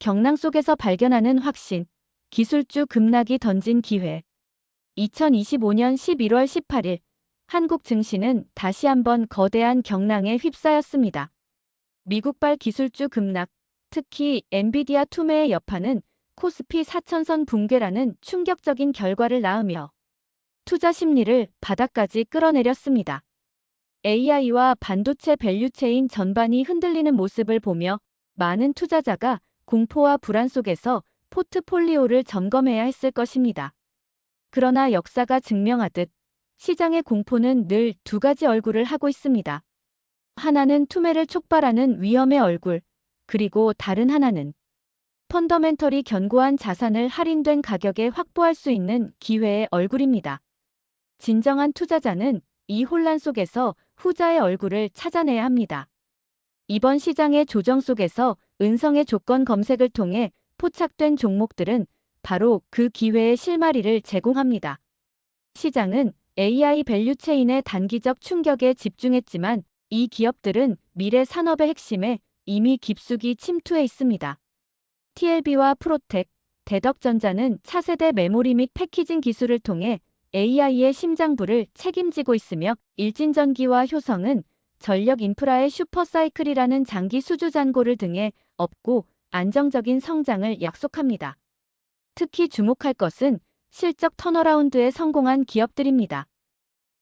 경랑 속에서 발견하는 확신, 기술주 급락이 던진 기회. 2025년 11월 18일 한국 증시는 다시 한번 거대한 경랑에 휩싸였습니다. 미국발 기술주 급락, 특히 엔비디아 투매의 여파는 코스피 4천선 붕괴라는 충격적인 결과를 낳으며 투자 심리를 바닥까지 끌어내렸습니다. AI와 반도체 밸류체인 전반이 흔들리는 모습을 보며 많은 투자자가 공포와 불안 속에서 포트폴리오를 점검해야 했을 것입니다. 그러나 역사가 증명하듯 시장의 공포는 늘 두 가지 얼굴을 하고 있습니다. 하나는 투매를 촉발하는 위험의 얼굴, 그리고 다른 하나는 펀더멘털이 견고한 자산을 할인된 가격에 확보할 수 있는 기회의 얼굴입니다. 진정한 투자자는 이 혼란 속에서 후자의 얼굴을 찾아내야 합니다. 이번 시장의 조정 속에서 은성의 조건 검색을 통해 포착된 종목들은 바로 그 기회의 실마리를 제공합니다. 시장은 AI 밸류체인의 단기적 충격에 집중했지만 이 기업들은 미래 산업의 핵심에 이미 깊숙이 침투해 있습니다. TLB와 프로텍, 대덕전자는 차세대 메모리 및 패키징 기술을 통해 AI의 심장부를 책임지고 있으며 일진전기와 효성은 전력 인프라의 슈퍼사이클이라는 장기 수주 잔고를 등에 업고 안정적인 성장을 약속합니다. 특히 주목할 것은 실적 턴어라운드에 성공한 기업들입니다.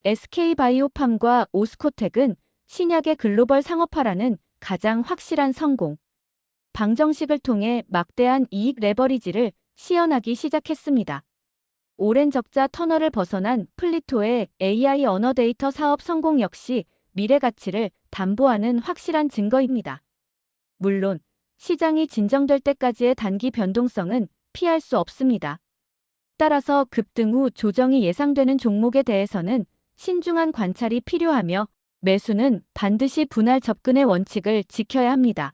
SK바이오팜과 오스코텍은 신약의 글로벌 상업화라는 가장 확실한 성공. 방정식을 통해 막대한 이익 레버리지를 시연하기 시작했습니다. 오랜 적자 터널을 벗어난 플리토의 AI 언어 데이터 사업 성공 역시 미래 가치를 담보하는 확실한 증거입니다. 물론 시장이 진정될 때까지의 단기 변동성은 피할 수 없습니다. 따라서 급등 후 조정이 예상되는 종목에 대해서는 신중한 관찰이 필요하며 매수는 반드시 분할 접근의 원칙을 지켜야 합니다.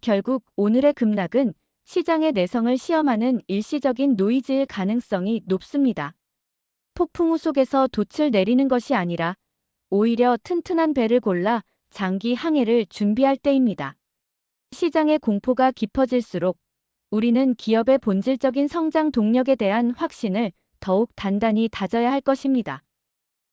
결국 오늘의 급락은 시장의 내성을 시험하는 일시적인 노이즈일 가능성이 높습니다. 폭풍우 속에서 돛을 내리는 것이 아니라 오히려 튼튼한 배를 골라 장기 항해를 준비할 때입니다. 시장의 공포가 깊어질수록 우리는 기업의 본질적인 성장 동력에 대한 확신을 더욱 단단히 다져야 할 것입니다.